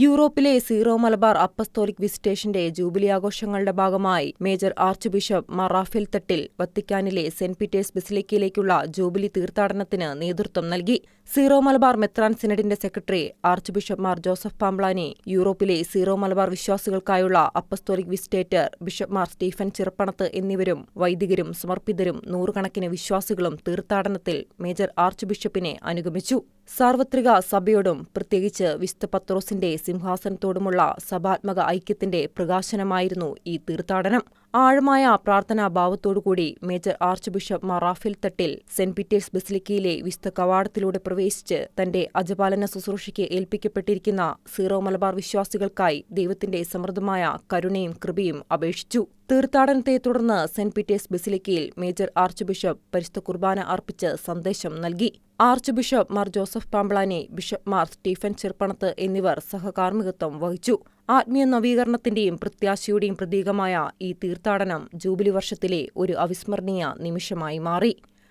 യൂറോപ്പിലെ zero Malabar apostolic വിസിറ്റേഷന്റെ jubilee ആഘോഷങ്ങളുടെ ഭാഗമായി മേജർ ആർച്ച് ബിഷപ്പ് മറാഫിൽ റാഫേൽ തട്ടിൽ വത്തിക്കാനിലെ സെന്റ് പീറ്റേഴ്സ് ബസിലിക്കയിലേക്കുള്ള ജൂബിലി തീർത്ഥാടനത്തിന് നേതൃത്വം നൽകി. സീറോ മലബാർ മെത്രാൻ സിനഡിന്റെ secretary archbishop Mar Joseph Pamplany യൂറോപ്പിലെ zero Malabar വിശ്വാസികൾക്കായുള്ള apostolic visitator bishop Mar Stephen Chirappanath എന്നിവരും വൈദികരും സമർപ്പിതരും നൂറുകണക്കിന് വിശ്വാസികളും തീർത്ഥാടനത്തിൽ മേജർ ആർച്ച് ബിഷപ്പിനെ അനുഗമിച്ചു. സാർവത്രിക സഭയോടും പ്രത്യേകിച്ച് വിശുദ്ധ പത്രോസിന്റെ സിംഹാസനത്തോടുമുള്ള സഭാത്മക ഐക്യത്തിന്റെ പ്രകാശനമായിരുന്നു ഈ തീർത്ഥാടനം. ആഴമായ പ്രാർത്ഥനാ ഭാവത്തോടുകൂടി major archbishop Mar Raphael Thattil saint Peter's ബസിലിക്കയിലെ വിശുദ്ധ കവാടത്തിലൂടെ പ്രവേശിച്ച് തന്റെ അജപാലന ശുശ്രൂഷയ്ക്ക് ഏൽപ്പിക്കപ്പെട്ടിരിക്കുന്ന സീറോ മലബാർ വിശ്വാസികൾക്കായി ദൈവത്തിന്റെ സമൃദ്ധമായ കരുണയും കൃപയും അപേക്ഷിച്ചു. തീർത്ഥാടനത്തെ തുടർന്ന് സെന്റ് പീറ്റേഴ്സ് ബസിലിക്കയിൽ മേജർ ആർച്ച് ബിഷപ്പ് പരിശുദ്ധ കുർബാന അർപ്പിച്ച് സന്ദേശം നൽകി. Archbishop Mar Joseph Pamplany bishop Mar Stephen Cherupanath എന്നിവർ സഹകാർമ്മികത്വം വഹിച്ചു. ആത്മീയ നവീകരണത്തിന്റെയും പ്രത്യാശയുടെയും പ്രതീകമായ ഈ തീർത്ഥാടനം ജൂബിലി വർഷത്തിലെ ഒരു അവിസ്മരണീയ നിമിഷമായി മാറി.